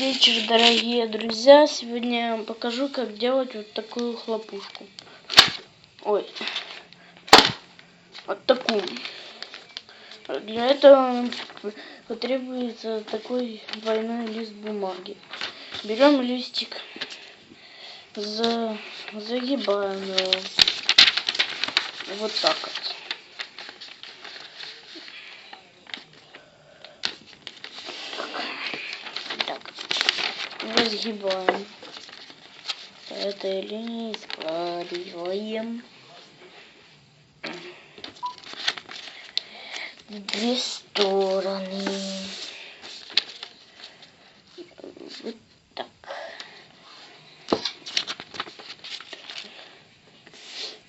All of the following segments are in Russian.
вечер, дорогие друзья. Сегодня я вам покажу, как делать вот такую хлопушку. Ой. Вот такую. Для этого потребуется такой двойной лист бумаги. Берем листик, за, загибаем его вот так вот. Разгибаем. По этой линии складываем две стороны. Вот так.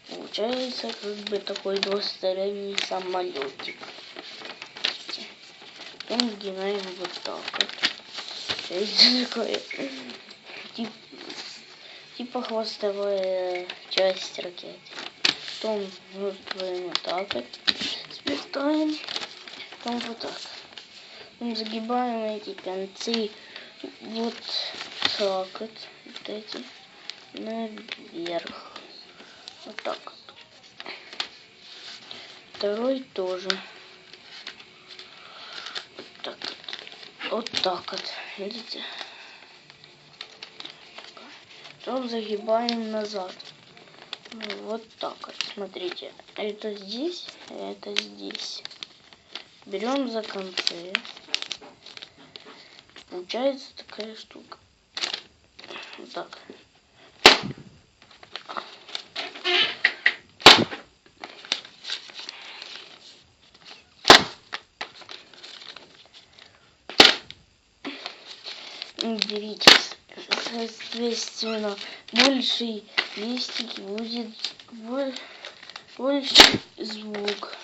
Получается как бы такой двусторонний самолетик. Потом сгибаем вот так вот такое. Тип, типа хвостовая часть ракеты. Потом вот так вот сплетаем. Потом вот так. Потом загибаем эти концы вот так вот. Вот эти наверх. Вот так вот. Второй тоже. Вот так вот. Видите? Потом загибаем назад. Вот так вот. Смотрите. Это здесь, это здесь. Берем за концы. Получается такая штука. Вот так. Дивитесь. Соответственно, больший листик будет больше звук.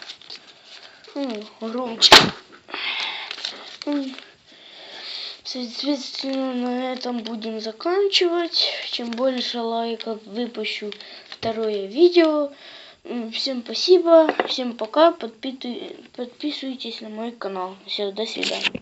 Громче. Соответственно, на этом будем заканчивать. Чем больше лайков выпущу второе видео. Всем спасибо, всем пока, подписывайтесь на мой канал. Все, до свидания.